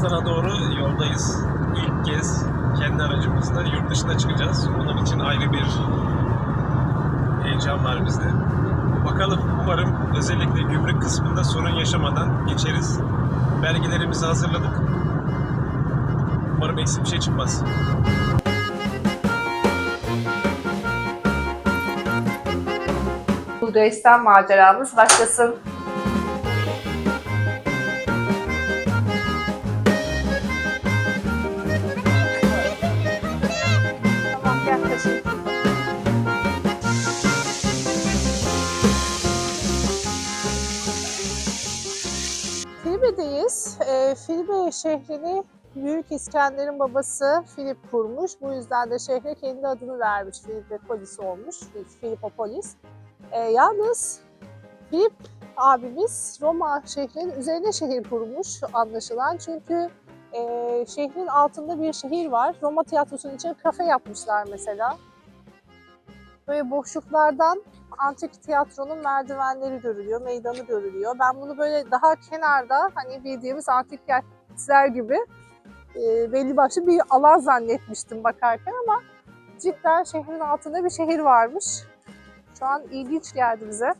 Bulgaristan'a doğru yoldayız. İlk kez kendi aracımızla yurt dışına çıkacağız. Onun için ayrı bir heyecan var bizde. Bakalım umarım özellikle gümrük kısmında sorun yaşamadan geçeriz. Belgelerimizi hazırladık. Umarım eksik bir şey çıkmaz. Bulgaristan maceramız başlasın. Filibe şehrini Büyük İskender'in babası Filip kurmuş. Bu yüzden de şehre kendi adını vermiş. Filipopolis olmuş. Filipopolis. Ee, yalnız Filip abimiz Roma şehrinin üzerine şehir kurmuş anlaşılan. Çünkü e, şehrin altında bir şehir var. Roma tiyatrosunun için kafe yapmışlar mesela. Böyle boşluklardan antik tiyatronun merdivenleri görülüyor, meydanı görülüyor. Ben bunu böyle daha kenarda hani bildiğimiz antik kentler gibi e, belli başlı bir alan zannetmiştim bakarken ama cidden şehrin altında bir şehir varmış. Şu an ilginç geldi bize.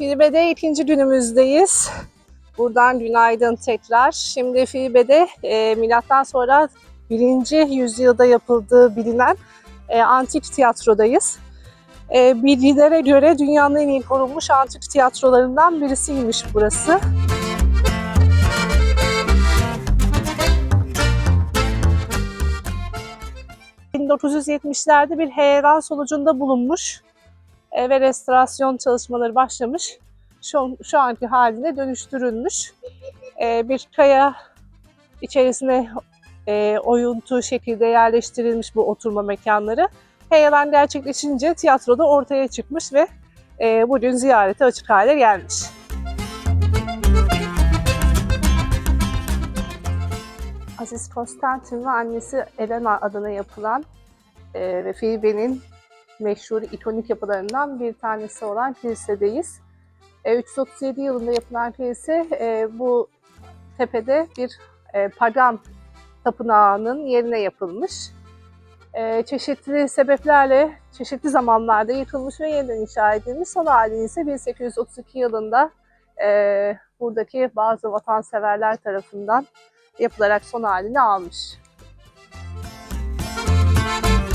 Filibe'de ikinci günümüzdeyiz. Buradan günaydın tekrar. Şimdi Filibe'de e, milattan sonra 1. yüzyılda yapıldığı bilinen e, antik tiyatrodayız. E, bilgilere göre dünyanın en iyi korunmuş antik tiyatrolarından birisiymiş burası. ...1970'lerde bir heyelan sonucunda bulunmuş ve restorasyon çalışmaları başlamış. Şu, şu anki haline dönüştürülmüş. E, bir kaya içerisine e, oyuntu şekilde yerleştirilmiş bu oturma mekanları. Heyelan gerçekleşince tiyatroda ortaya çıkmış ve e, bugün ziyarete açık hale gelmiş. Aziz Konstantin ve annesi Elena adına yapılan e, ve Filibe'nin meşhur ikonik yapılarından bir tanesi olan kilisedeyiz. E, 337 yılında yapılan kilise e, bu tepede bir e, pagan tapınağının yerine yapılmış. E, çeşitli sebeplerle, çeşitli zamanlarda yıkılmış ve yeniden inşa edilmiş. Son hali ise 1832 yılında e, buradaki bazı vatanseverler tarafından yapılarak son halini almış. Bakın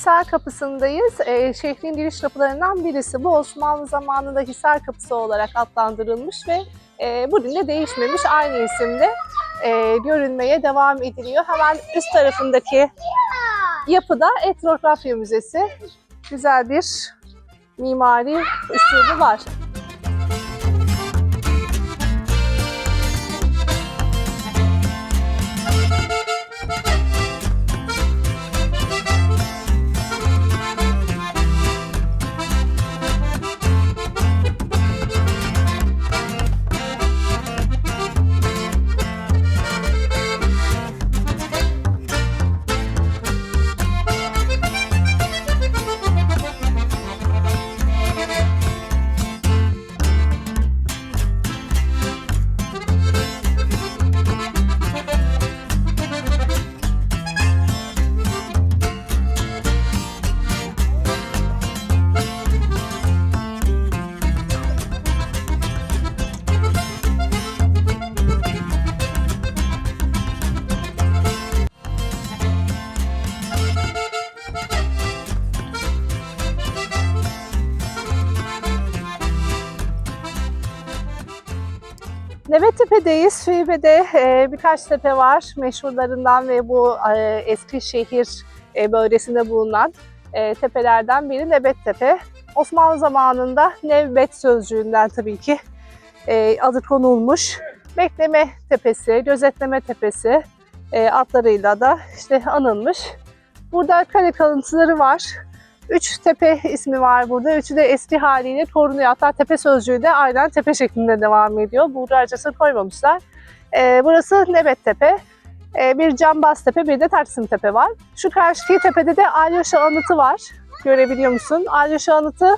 Hisar Kapısı'ndayız. Ee, şehrin giriş kapılarından birisi. Bu Osmanlı zamanında Hisar Kapısı olarak adlandırılmış ve e, bugün de değişmemiş. Aynı isimde e, görünmeye devam ediliyor. Hemen üst tarafındaki yapıda Etnografya Müzesi. Güzel bir mimari üslubu var. Nebettepe'deyiz. Şive'de e, birkaç tepe var meşhurlarından ve bu e, Eskişehir e, bölgesinde bulunan e, tepelerden biri Nebettepe. Osmanlı zamanında Nevbet sözcüğünden tabii ki e, adı konulmuş. Bekleme Tepesi, Gözetleme Tepesi e, adlarıyla da işte anılmış. Burada kale kalıntıları var. Üç tepe ismi var burada. Üçü de eski haliyle korunuyor. Hatta tepe sözcüğü de aynen tepe şeklinde devam ediyor. Buğdaycası koymamışlar. Ee, burası Nebet Tepe. Ee, bir Cambaz Tepe, bir de Taksim Tepe var. Şu karşıki tepede de Alyoşa Anıtı var. Görebiliyor musun? Alyoşa Anıtı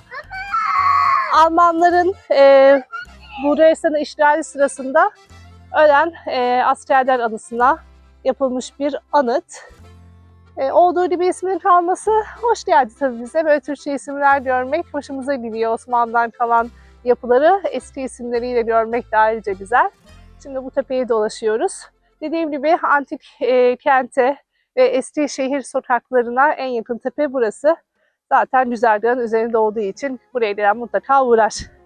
Almanların e, Bulgaristan'ı işgali sırasında ölen e, askerler anısına yapılmış bir anıt. E, olduğu gibi isminin kalması hoş geldi tabii bize. Böyle Türkçe isimler görmek hoşumuza gidiyor. Osmanlı'dan kalan yapıları eski isimleriyle görmek de ayrıca güzel. Şimdi bu tepeyi dolaşıyoruz. Dediğim gibi antik e, kente ve eski şehir sokaklarına en yakın tepe burası. Zaten güzergahın üzerinde olduğu için buraya gelen mutlaka uğrar.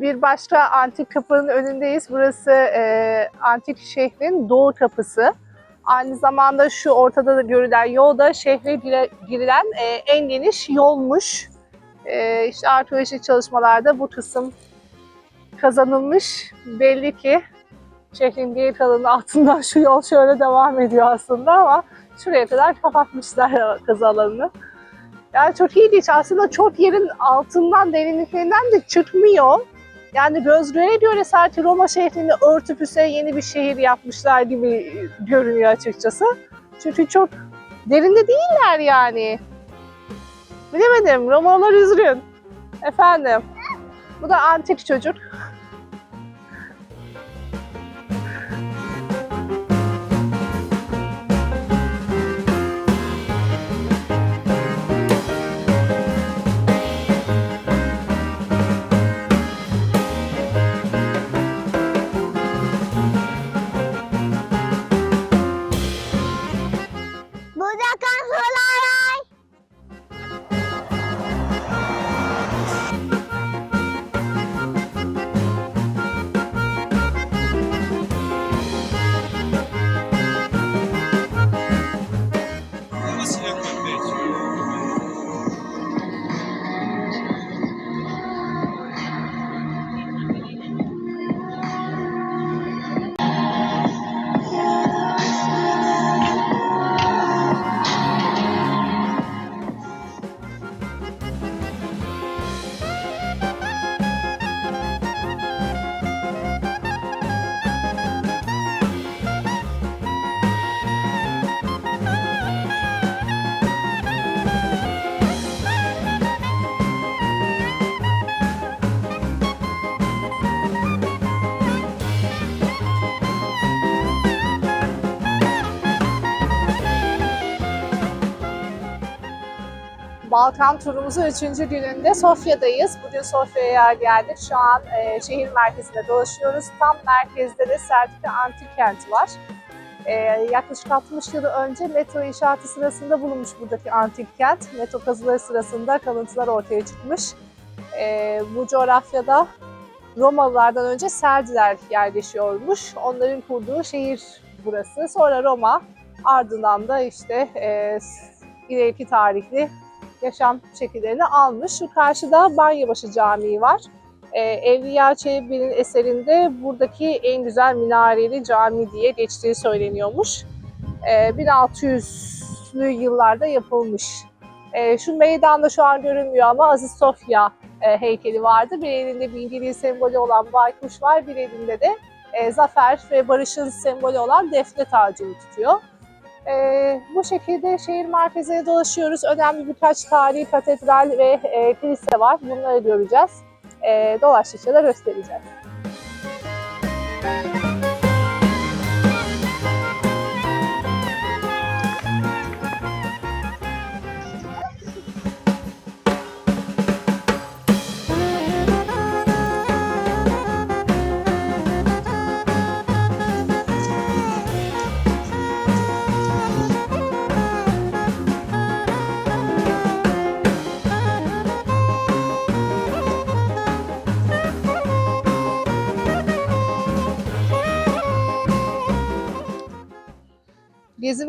Bir başka antik kapının önündeyiz. Burası e, antik şehrin doğu kapısı. Aynı zamanda şu ortada da görülen yol da şehre girilen e, en geniş yolmuş. E, işte arkeolojik çalışmalarda bu kısım kazanılmış. Belli ki şehrin geri kalanı altından şu yol şöyle devam ediyor aslında ama şuraya kadar kapatmışlar kazı alanını. Yani çok ilginç. Aslında çok yerin altından, derinliklerinden de çıkmıyor. Yani göz göre sanki Roma şehrini örtüp üstüne yeni bir şehir yapmışlar gibi görünüyor açıkçası. Çünkü çok derinde değiller yani. Bilemedim. Romalılar üzgün. Efendim. Bu da antik çocuk. Balkan turumuzun üçüncü gününde Sofya'dayız. Bugün Sofya'ya geldik. Şu an e, şehir merkezinde dolaşıyoruz. Tam merkezde de Sertika Antik Kenti var. E, yaklaşık 60 yıl önce metro inşaatı sırasında bulunmuş buradaki antik kent. Metro kazıları sırasında kalıntılar ortaya çıkmış. E, bu coğrafyada Romalılardan önce Serdiler yerleşiyormuş. Onların kurduğu şehir burası. Sonra Roma, ardından da işte e, ileriki tarihli yaşam şekillerini almış. Şu karşıda Banyabaşı Camii var. Ee, Evliya Çelebi'nin eserinde buradaki en güzel minareli cami diye geçtiği söyleniyormuş. Ee, 1600'lü yıllarda yapılmış. Ee, şu meydanda şu an görünmüyor ama Aziz Sofya e, heykeli vardı. Bir elinde bilgiliğin sembolü olan baykuş var, bir elinde de e, zafer ve barışın sembolü olan defne tacını tutuyor. Ee, bu şekilde şehir merkezine dolaşıyoruz. Önemli birkaç tarihi katedral ve e, kilise var. Bunları göreceğiz. E, dolaştıkça da göstereceğiz.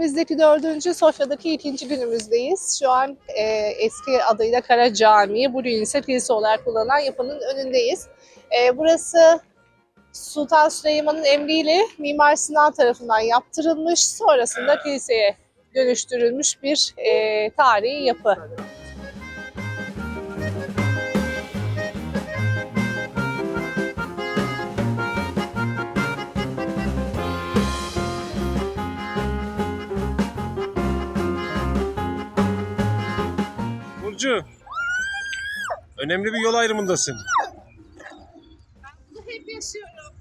Gezimizdeki dördüncü, Sofya'daki ikinci günümüzdeyiz. Şu an e, eski adıyla Kara Camii, bugün ise kilise olarak kullanılan yapının önündeyiz. E, burası Sultan Süleyman'ın emriyle Mimar Sinan tarafından yaptırılmış, sonrasında kiliseye dönüştürülmüş bir e, tarihi yapı. Burcu. Önemli bir yol ayrımındasın. Hep yaşıyorum.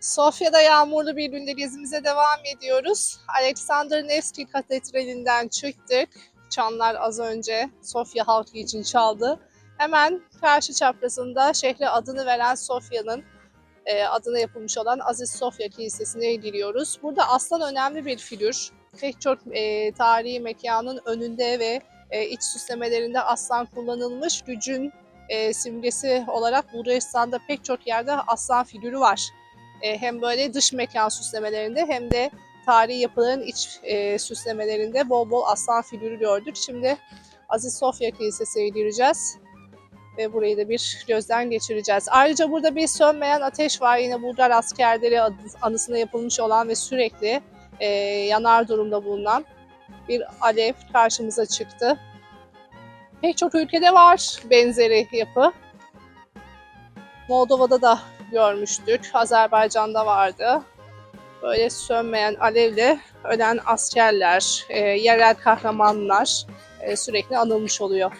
Sofya'da yağmurlu bir günde gezimize devam ediyoruz. Alexander Nevski Katedrali'nden çıktık. Çanlar az önce Sofya halkı için çaldı. Hemen karşı çaprazında şehre adını veren Sofya'nın e, adına yapılmış olan Aziz Sofya Kilisesi'ne giriyoruz. Burada aslan önemli bir figür. Pek çok e, tarihi mekanın önünde ve e, iç süslemelerinde aslan kullanılmış. Gücün e, simgesi olarak Bulgaristan'da pek çok yerde aslan figürü var. E, hem böyle dış mekan süslemelerinde hem de tarihi yapıların iç e, süslemelerinde bol bol aslan figürü gördük. Şimdi Aziz Sofya Kilisesi'ne gireceğiz ve burayı da bir gözden geçireceğiz. Ayrıca burada bir sönmeyen ateş var. Yine Bulgar askerleri anısına yapılmış olan ve sürekli e, yanar durumda bulunan bir alev karşımıza çıktı. Pek çok ülkede var benzeri yapı. Moldova'da da görmüştük. Azerbaycan'da vardı. Böyle sönmeyen alevle ölen askerler, e, yerel kahramanlar e, sürekli anılmış oluyor.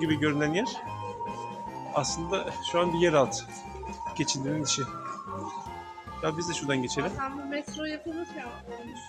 Gibi görünen yer aslında şu an bir yeraltı. Geçidinin içi. Ya biz de şuradan geçelim. Zaten bu metro yapılırken olmuş.